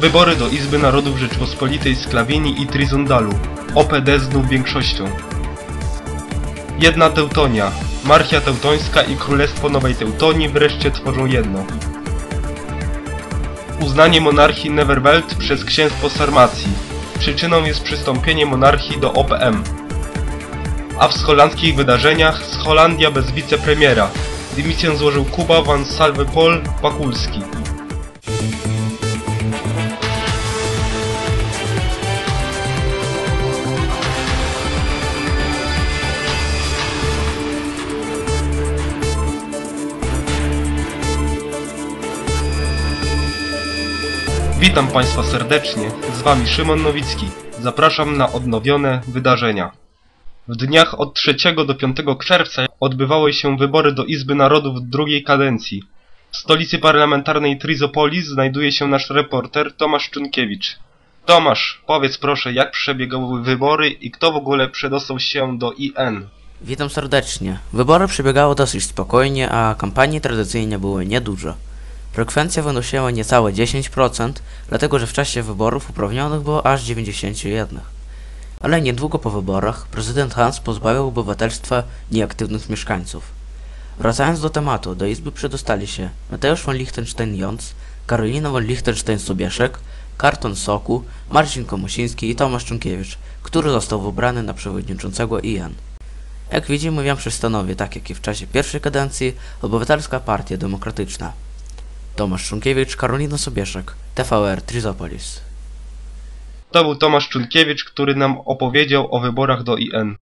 Wybory do Izby Narodów Rzeczpospolitej Sklawieni i Trizondalu. OPD znów większością. Jedna Teutonia. Marchia Teutońska i Królestwo Nowej Teutonii wreszcie tworzą jedno. Uznanie monarchii Neverwelt przez księstwo Sarmacji. Przyczyną jest przystąpienie monarchii do OPM. A w holandzkich wydarzeniach z Holandia bez wicepremiera. Dymisję złożył Kuba van Salvepol Pakulski. Witam Państwa serdecznie, z Wami Szymon Nowicki. Zapraszam na odnowione wydarzenia. W dniach od 3 do 5 czerwca odbywały się wybory do Izby Narodów drugiej kadencji. W stolicy parlamentarnej Trizopolis znajduje się nasz reporter Tomasz Czunkiewicz. Tomasz, powiedz proszę, jak przebiegały wybory i kto w ogóle przedostał się do IN? Witam serdecznie. Wybory przebiegały dosyć spokojnie, a kampanii tradycyjnie były niedużo. Frekwencja wynosiła niecałe 10%, dlatego że w czasie wyborów uprawnionych było aż 91. Ale niedługo po wyborach prezydent Hans pozbawił obywatelstwa nieaktywnych mieszkańców. Wracając do tematu, do Izby przedostali się Mateusz von Liechtenstein-Jons, Karolina von Liechtenstein-Sobieszek, Karton Soku, Marcin Komusiński i Tomasz Czunkiewicz, który został wybrany na przewodniczącego IN. Jak widzimy, większość stanowi, tak jak i w czasie pierwszej kadencji, Obywatelska Partia Demokratyczna. Tomasz Szunkiewicz, Karolina Sobieszek, TVR Trizopolis. To był Tomasz Czunkiewicz, który nam opowiedział o wyborach do IN.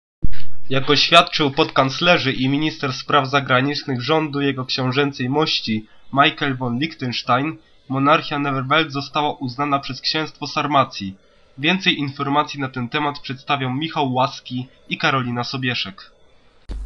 Jak oświadczył podkanclerzy i minister spraw zagranicznych rządu jego książęcej mości Michael von Liechtenstein, monarchia Neverwelt została uznana przez księstwo Sarmacji. Więcej informacji na ten temat przedstawią Michał Łaski i Karolina Sobieszek.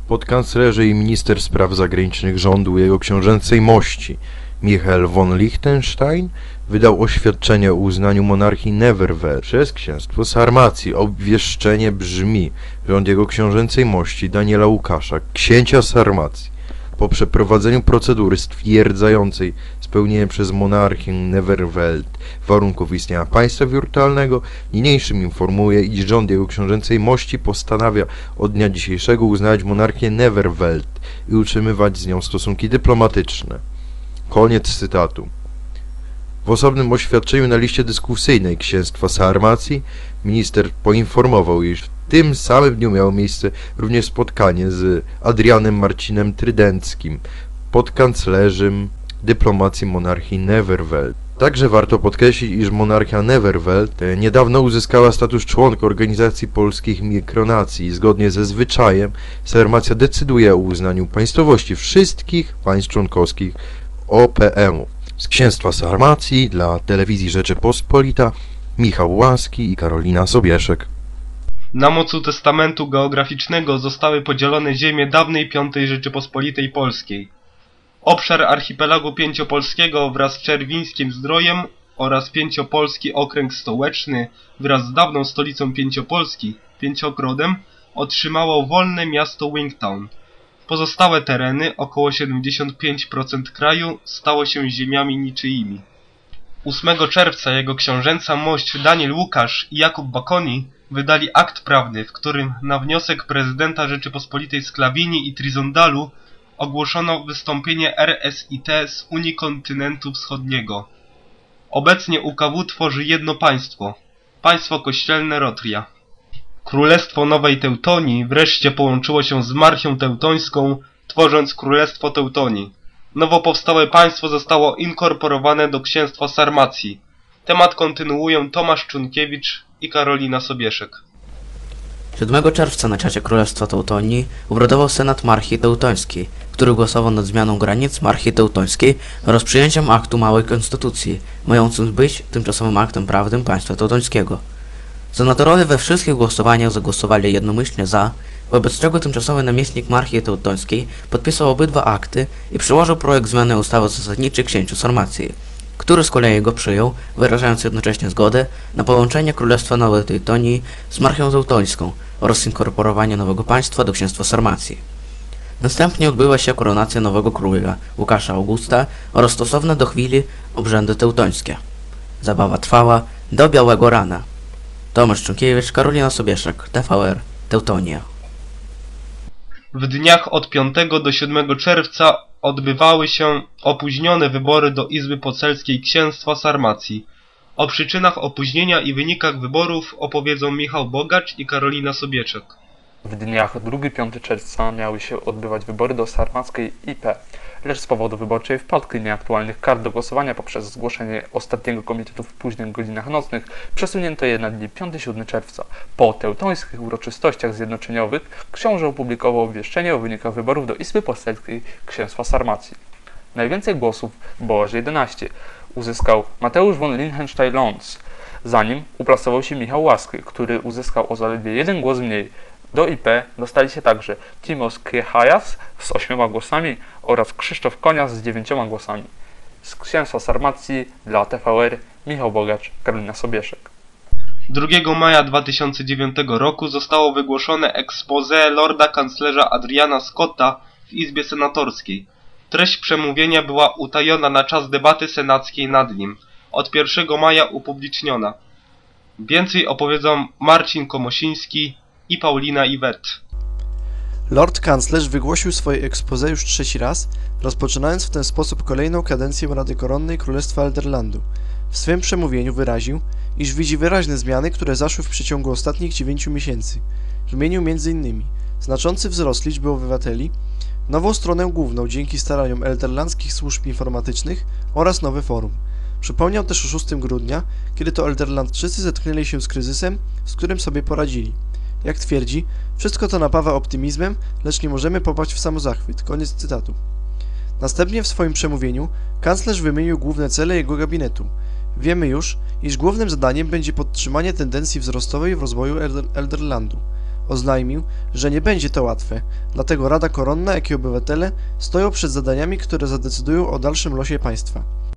Podkanclerzy i minister spraw zagranicznych rządu jego książęcej mości Michael von Liechtenstein wydał oświadczenie o uznaniu monarchii Neverwelt przez księstwo Sarmacji. Obwieszczenie brzmi, on jego książęcej mości Daniela Łukasza, księcia Sarmacji, po przeprowadzeniu procedury stwierdzającej spełnienie przez monarchię Neverwelt warunków istnienia państwa wirtualnego, niniejszym informuje, iż rząd jego książęcej mości postanawia od dnia dzisiejszego uznać monarchię Neverwelt i utrzymywać z nią stosunki dyplomatyczne. Koniec cytatu. W osobnym oświadczeniu na liście dyskusyjnej Księstwa Sarmacji minister poinformował, iż w tym samym dniu miało miejsce również spotkanie z Adrianem Marcinem Trydenckim, podkanclerzem dyplomacji monarchii Neverwelt. Także warto podkreślić, iż monarchia Neverwelt niedawno uzyskała status członka Organizacji Polskich Mikronacji zgodnie ze zwyczajem Sarmacja decyduje o uznaniu państwowości wszystkich państw członkowskich OPM-u. Z Księstwa Sarmacji dla Telewizji Rzeczypospolita Michał Łaski i Karolina Sobieszek. Na mocy testamentu geograficznego zostały podzielone ziemie dawnej Piątej Rzeczypospolitej Polskiej. Obszar archipelagu pięciopolskiego wraz z Czerwińskim Zdrojem oraz Pięciopolski Okręg Stołeczny wraz z dawną stolicą Pięciopolski, Pięciogrodem, otrzymało wolne miasto Wingtown. Pozostałe tereny, około 75% kraju, stało się ziemiami niczyimi. 8 czerwca jego książęca mość Daniel Łukasz i Jakub Bakoni wydali akt prawny, w którym na wniosek prezydenta Rzeczypospolitej Sklawini i Trizondalu ogłoszono wystąpienie RSIT z Unii Kontynentu Wschodniego. Obecnie UKW tworzy jedno państwo, państwo kościelne Rotria. Królestwo Nowej Teutonii wreszcie połączyło się z Marchią Teutońską, tworząc Królestwo Teutonii. Nowo powstałe państwo zostało inkorporowane do księstwa Sarmacji. Temat kontynuują Tomasz Czunkiewicz i Karolina Sobieszek. 7 czerwca na czacie Królestwa Teutonii obradował Senat Marchii Teutońskiej, który głosował nad zmianą granic Marchii Teutońskiej oraz przyjęciem aktu Małej Konstytucji, mającym być tymczasowym aktem prawnym państwa teutońskiego. Senatorowie we wszystkich głosowaniach zagłosowali jednomyślnie za, wobec czego tymczasowy namiestnik Marchii Teutońskiej podpisał obydwa akty i przyłożył projekt zmiany ustawy zasadniczej księciu Sarmacji, który z kolei go przyjął, wyrażając jednocześnie zgodę na połączenie Królestwa Nowej Teutonii z Marchią Teutońską oraz inkorporowanie nowego państwa do księstwa Sarmacji. Następnie odbyła się koronacja nowego króla, Łukasza Augusta oraz stosowne do chwili obrzędy teutońskie. Zabawa trwała do białego rana. Tomasz Czunkiewicz, Karolina Sobieszek, TVR, Teutonia. W dniach od 5 do 7 czerwca odbywały się opóźnione wybory do Izby Poselskiej Księstwa Sarmacji. O przyczynach opóźnienia i wynikach wyborów opowiedzą Michał Bogacz i Karolina Sobieczek. W dniach 2-5 czerwca miały się odbywać wybory do sarmackiej IP, lecz z powodu wyborczej wpadki nieaktualnych kart do głosowania poprzez zgłoszenie ostatniego komitetu w późnych godzinach nocnych przesunięto je na dni 5-7 czerwca. Po teutońskich uroczystościach zjednoczeniowych książę opublikował obwieszczenie o wynikach wyborów do Izby Poselskiej Księstwa Sarmacji. Najwięcej głosów, bo aż 11, uzyskał Mateusz von Liechtenstein-Lons, za nim uplasował się Michał Łaski, który uzyskał o zaledwie jeden głos mniej. Do IP dostali się także Timos Kiechajas z ośmioma głosami oraz Krzysztof Konias z dziewięcioma głosami. Z księstwa Sarmacji dla TVR Michał Bogacz, Karolina Sobieszek. 2 maja 2009 roku zostało wygłoszone expose lorda kanclerza Adriana Scotta w Izbie Senatorskiej. Treść przemówienia była utajona na czas debaty senackiej nad nim. Od 1 maja upubliczniona. Więcej opowiedzą Marcin Komosiński i Paulina Iwet. Lord kanclerz wygłosił swoje expose już trzeci raz, rozpoczynając w ten sposób kolejną kadencję Rady Koronnej Królestwa Elderlandu. W swym przemówieniu wyraził, iż widzi wyraźne zmiany, które zaszły w przeciągu ostatnich dziewięciu miesięcy. Wymienił m.in. znaczący wzrost liczby obywateli, nową stronę główną dzięki staraniom elderlandzkich służb informatycznych oraz nowe forum. Przypomniał też o 6 grudnia, kiedy to elderlandczycy zetknęli się z kryzysem, z którym sobie poradzili. Jak twierdzi, wszystko to napawa optymizmem, lecz nie możemy popaść w samozachwyt. Koniec cytatu. Następnie w swoim przemówieniu kanclerz wymienił główne cele jego gabinetu. Wiemy już, iż głównym zadaniem będzie podtrzymanie tendencji wzrostowej w rozwoju Elder Elderlandu. Oznajmił, że nie będzie to łatwe, dlatego Rada Koronna, jak i obywatele stoją przed zadaniami, które zadecydują o dalszym losie państwa.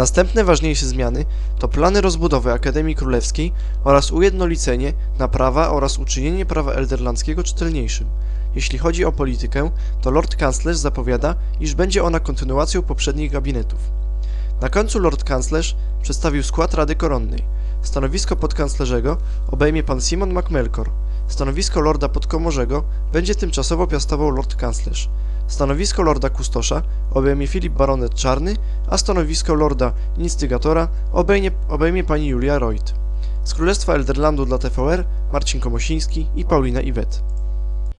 Następne ważniejsze zmiany to plany rozbudowy Akademii Królewskiej oraz ujednolicenie na prawa oraz uczynienie prawa elderlandzkiego czytelniejszym. Jeśli chodzi o politykę, to Lord Kanclerz zapowiada, iż będzie ona kontynuacją poprzednich gabinetów. Na końcu Lord Kanclerz przedstawił skład Rady Koronnej. Stanowisko podkanclerzego obejmie pan Simon MacMelkor. Stanowisko Lorda Podkomorzego będzie tymczasowo piastował Lord Kanclerz. Stanowisko Lorda Kustosza obejmie Filip Baronet Czarny, a stanowisko Lorda Instygatora obejmie, obejmie pani Julia Reut. Z Królestwa Elderlandu dla TVR Marcin Komosiński i Paulina Iwet.